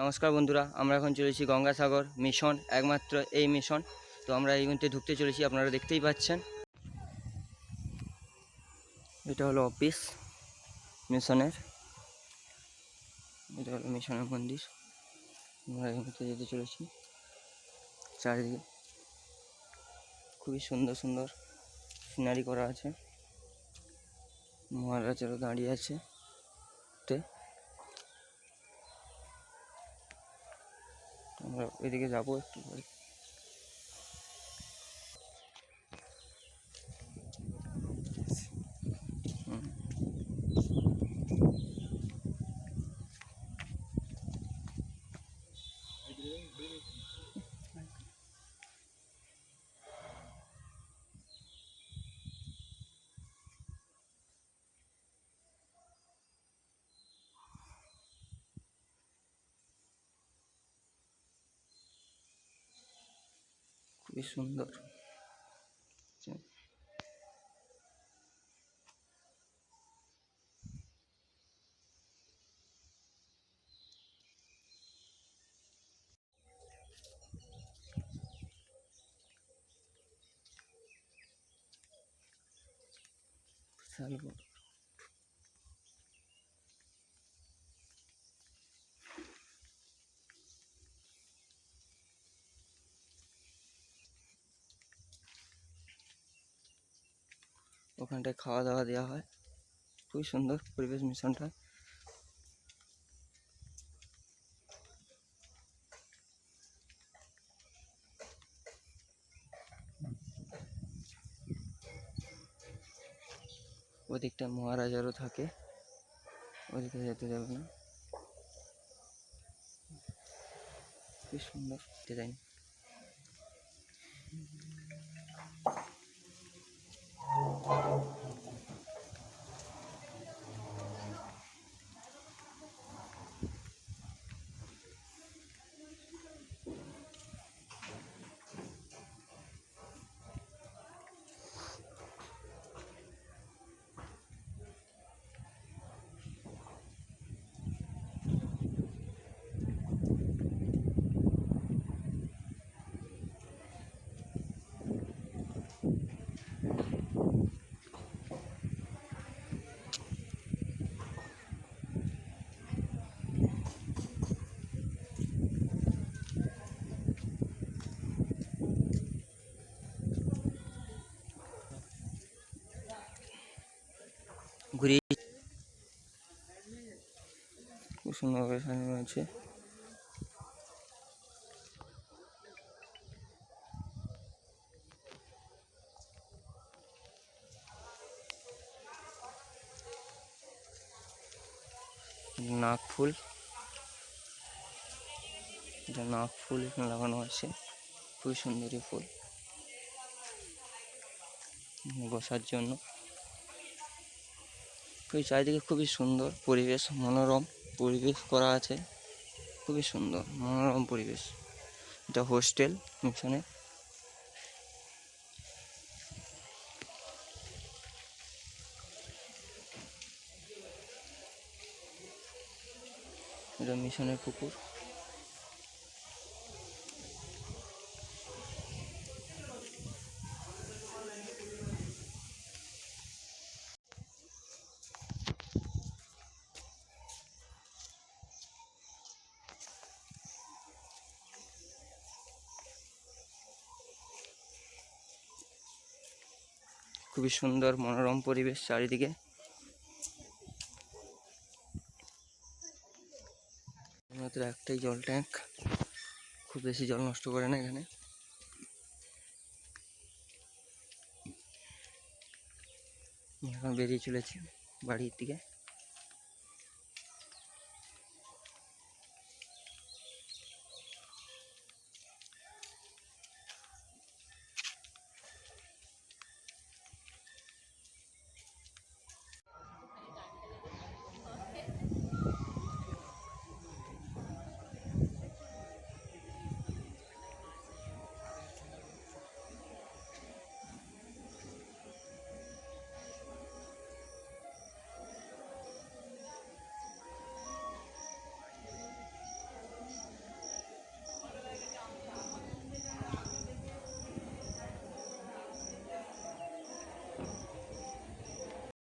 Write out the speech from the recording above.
নমস্কার বন্ধুরা, আমরা এখন চলেছি গঙ্গাসাগর মিশন, একমাত্র এই মিশন। তো আমরা এই মুহূর্তে ঢুকতে চলেছি, আপনারা দেখতেই পাচ্ছেন। এটা হলো অফিস মিশনের। এটা হলো মিশনের মন্দির। আমরা এই মুহূর্তে যেতে চলেছি। চারিদিকে খুবই সুন্দর সুন্দর সিনারি করা আছে। মহারাজারও দাঁড়িয়ে আছে। তে আমরা ওইদিকে যাব একটু খুবই সুন্দর। চ- ওখানটায় খাওয়া দাওয়া দেওয়া হয়। খুবই সুন্দর পরিবেশ মিশনটা। ওদিকটা মহারাজারও থাকে। ওদিকে যেতে যাবে না। খুবই সুন্দর ডিজাইন ঘুরে খুব সুন্দরভাবে সাজানো আছে। নাক ফুল এটা নাক ফুল এখানে লাগানো আছে। খুবই সুন্দরী ফুল। বসার জন্য। খুবই চারিদিকে খুবই সুন্দর পরিবেশ, মনোরম পরিবেশ করা আছে। খুবই সুন্দর, মনোরম পরিবেশ। এটা হোস্টেল মিশনে এটা মিশনের পুকুর। খুবই সুন্দর, মনোরম পরিবেশ চারিদিকে। মাত্র একটাই জল ট্যাঙ্ক, খুব বেশি জল নষ্ট করে না এখানে। এখন বেরিয়ে চলেছি বাড়ির দিকে।